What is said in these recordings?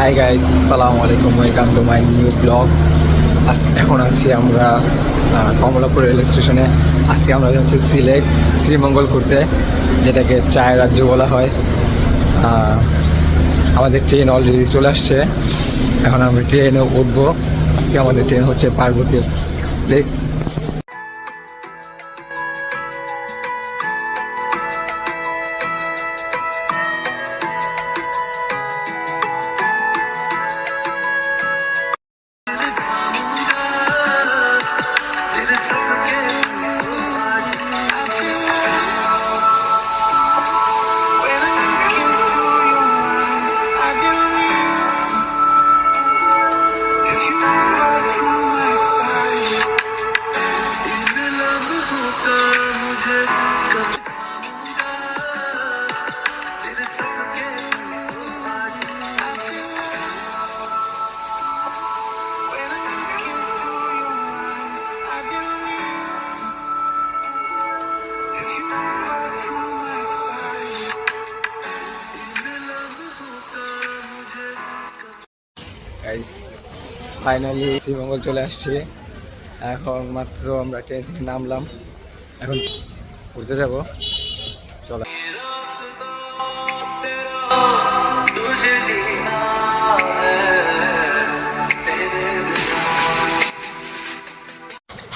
High guys আসসালামু আলাইকুম welcome to my new blog আজ এখন আছি আমরা কমলাপুর রেল স্টেশনে। আজকে আমরা যাচ্ছি সিলেট, শ্রীমঙ্গল ঘুরতে, যেটাকে চায়ের রাজ্য বলা হয়। আমাদের ট্রেন অলরেডি চলে আসছে। এখন আমরা ট্রেনে উঠবো। আজকে আমাদের ট্রেন হচ্ছে Parbati express. Guys finally Sreemangal চলে আসছে। এখন মাত্র আমরা ট্রেন থেকে নামলাম। এখন ঘুরতে যাব। চলো।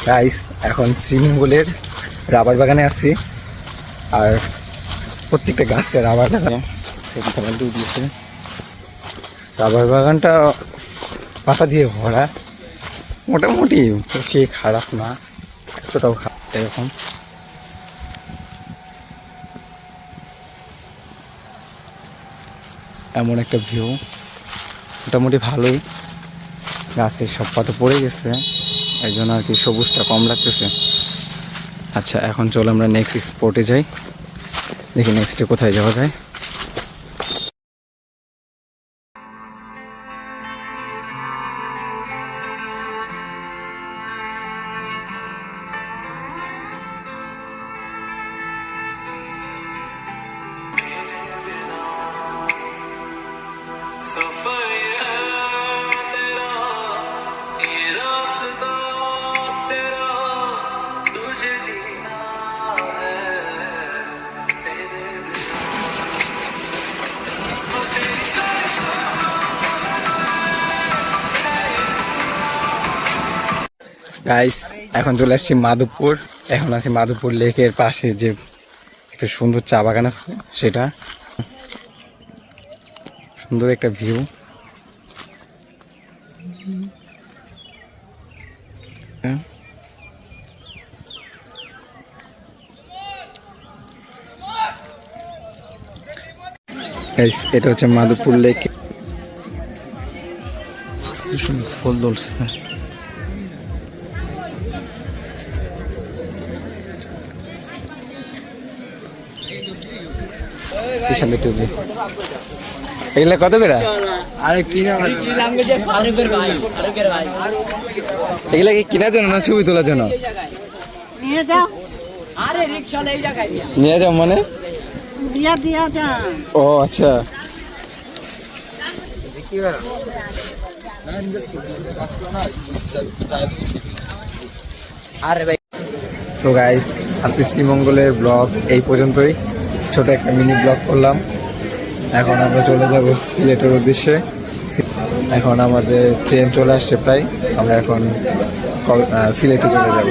গাইস এখন শ্রীমঙ্গলের রাবার বাগানে আছি। আর প্রত্যেকটা গাছে রাবার বাগানে। সেখানে দিয়েছে। রাবার বাগানটা পাতা দিয়ে ভরা। মোটামুটি সে খারাপ না, এতটাও খারাপ এরকম। এমন একটা ভিউ মোটামুটি ভালোই। গাছের সব পাতা পড়ে গেছে। এই জন্য আর কি সবুজটা কম লাগতেছে। আচ্ছা এখন চলো আমরা নেক্সট স্পটে যাই। দেখি নেক্সটে কোথায় যাওয়া যায়। গাইস এখন চলে আসছি মাধবপুর। এখন আছি মাধবপুর লেকের পাশে যে একটা সুন্দর চা বাগান আছে, সেটা। সুন্দর একটা ভিউ। গাইস এটা হচ্ছে মাধবপুর লেক। ফুল ধরছে। কিষান টুপি এগুলা কত করে? আরে এগুলা কি কেনার জন্য না ছবি তোলার জন্য? নিয়ে যাও আরে রিক্সা নেই জায়গায় নিয়ে যাও মানে? দিয়া যা ও আচ্ছা। আরে ভাই সো গাইস আজকে শ্রীমঙ্গলের ব্লগ এই পর্যন্তই। ছোট একটা মিনি ব্লগ করলাম। এখন আমরা চলে যাব সিলেটের উদ্দেশ্যে। এখন আমাদের ট্রেন চলে আসছে প্রায়। আমরা এখন সিলেটে চলে যাব।